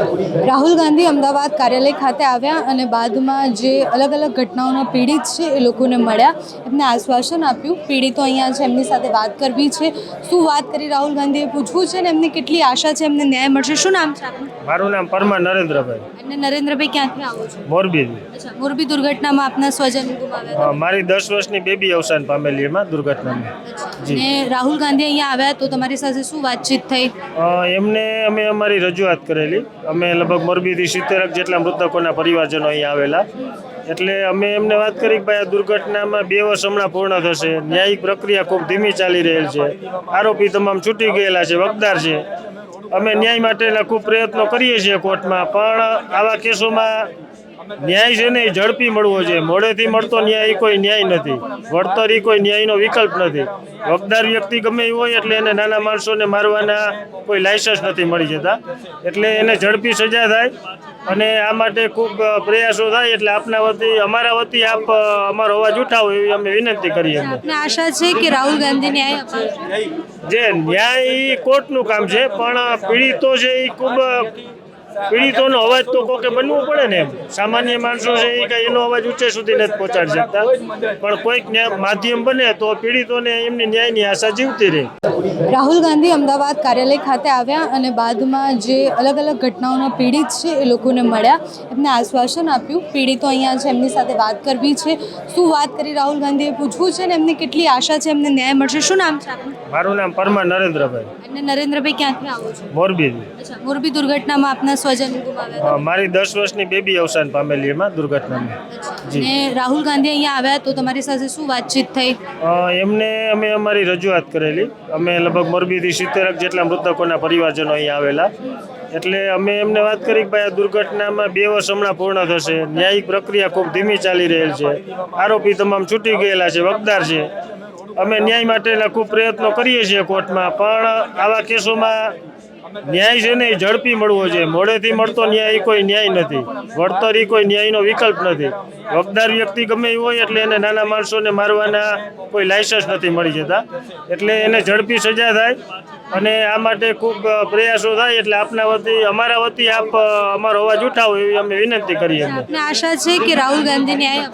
રાહુલ ગાંધી અમદાવાદ કાર્યાલય ખાતે આવ્યા અને બાદમાં જે અલગ અલગ ઘટનાઓના પીડિત છે એ લોકોને મળ્યા. એમને આશ્વાસન આપ્યું. પીડિતો અહીંયા છે એમની સાથે વાત કરવી છે. શું વાત કરી રાહુલ ગાંધીએ? પૂછવું છે ને એમને કેટલી આશા છે? એમને ન્યાય મળશે. શું નામ છે આપનું? મારું નામ પરમાર નરેન્દ્રભાઈ. અને નરેન્દ્રભાઈ ક્યાંથી આવો છો? મોરબી અચ્છા મોરબી દુર્ઘટનામાં આપના સ્વજન ગુમાવ્યા મારી દસ વર્ષની બેબી અવસાન પામેલી એમાં દુર્ઘટનામાં અને રાહુલ ગાંધી અહીંયા આવ્યા તો તમારી સાથે શું વાતચીત થઈ? એમને અમે અમારી રજૂઆત કરેલી. અમે લગભગ મોરબીથી સિત્તેરક જેટલા મૃતકોના પરિવારજનો અહીંયા આવેલા. એટલે અમે એમને વાત કરી કે ભાઈ, આ દુર્ઘટનામાં બે વર્ષ હમણાં પૂર્ણ થશે. ન્યાયિક પ્રક્રિયા ખૂબ ધીમી ચાલી રહેલ છે. આરોપી તમામ છૂટી ગયેલા છે વકદાર છે. અમે ન્યાય માટેના ખૂબ પ્રયત્નો કરીએ છીએ કોર્ટમાં, પણ આવા કેસોમાં ન્યાય છે ને એ ઝડપી મળવો જોઈએ. મોડેથી મળતો ન્યાય એ કોઈ ન્યાય નથી. વળતર એ કોઈ ન્યાયનો વિકલ્પ નથી. વકદાર વ્યક્તિ ગમે એ હોય એટલે એને નાના માણસોને મારવાના કોઈ લાયસન્સ નથી મળી જતા. એટલે એને ઝડપી સજા થાય અને આ માટે ખૂબ પ્રયાસો થાય એટલે આપના વતી અમારા વતી આપ અમારો અવાજ ઉઠાવો એવી અમે વિનંતી કરીએ આશા છે કે રાહુલ ગાંધી ન્યાય જે ન્યાય એ કોર્ટનું કામ છે પણ પીડિતો છે એ ખૂબ પીડિતોનો અવાજ તો કોકે બનવું પડે ને એમ. સામાન્ય માણસો છે એ કઈ એનો અવાજ ઊંચે સુધી નથી પહોંચાડી શકતા. પણ કોઈક માધ્યમ બને તો પીડિતોને એમની ન્યાયની આશા જીવતી રહે. રાહુલ ગાંધી અમદાવાદ કાર્યાલય ખાતે આવ્યા અને બાદમાં જે અલગ અલગ ઘટનાઓના પીડિત છે એ લોકોને મળ્યા. એમને આશ્વાસન આપ્યું. પીડિતો અહીંયા છે એમની સાથે વાત કરવી છે. શું વાત કરી રાહુલ ગાંધીએ? પૂછવું છે ને એમને કેટલી આશા છે? એમને ન્યાય મળશે. શું નામ છે મારું નામ પરમાર નરેન્દ્રભાઈ. અને નરેન્દ્રભાઈ ક્યાંથી આવો છો? મોરબી. અચ્છા મોરબી દુર્ઘટનામાં આપના સ્વજન ગુમાવ્યા મારી દસ વર્ષની બેબી અવસાન પામેલી એમાં દુર્ઘટનામાં. અને રાહુલ ગાંધી અહીંયા આવ્યા તો તમારી સાથે શું વાતચીત થઈ? એમને અમે અમારી રજૂઆત કરેલી. અમે લગભગ મોરબીથી સિત્તેરક જેટલા મૃતકોના પરિવારજનો અહીંયા આવેલા. એટલે અમે એમને વાત કરી કે ભાઈ આ દુર્ઘટનામાં બે વર્ષ હમણાં પૂર્ણ થશે. ન્યાયિક પ્રક્રિયા ખૂબ ધીમી ચાલી રહેલ છે. આરોપી તમામ છૂટી ગયેલા છે, વકદાર છે. અમે ન્યાય માટેના ખૂબ પ્રયત્નો કરીએ છીએ કોર્ટમાં. પણ આવા કેસોમાં ન્યાય છે ને એ ઝડપી મળવો જોઈએ. મોડેથી મળતો ન્યાય એ કોઈ ન્યાય નથી. વળતર એ કોઈ ન્યાયનો વિકલ્પ નથી. વકદાર વ્યક્તિ ગમે એ હોય એટલે એને નાના માણસોને મારવાના કોઈ લાયસન્સ નથી મળી જતા. એટલે એને ઝડપી સજા થાય અને આ માટે ખૂબ પ્રયાસો થાય એટલે આપના વતી અમારા વતી આપ અમારો અવાજ ઉઠાવો એવી અમે વિનંતી કરીએ આશા છે કે રાહુલ ગાંધી ન્યાય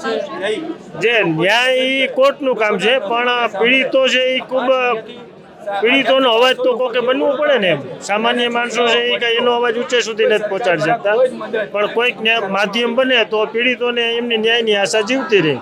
જે ન્યાય એ કોર્ટનું કામ છે પણ પીડિતો છે એ ખૂબ પીડિતોનો અવાજ તો કોકે બનવું પડે ને સામાન્ય માણસો છે, એ કાંઈ એનો અવાજ ઊંચે સુધી નથી પહોંચાડી શકતા. પણ કોઈક માધ્યમ બને તો પીડિતોને એમની ન્યાયની આશા જીવતી રહે.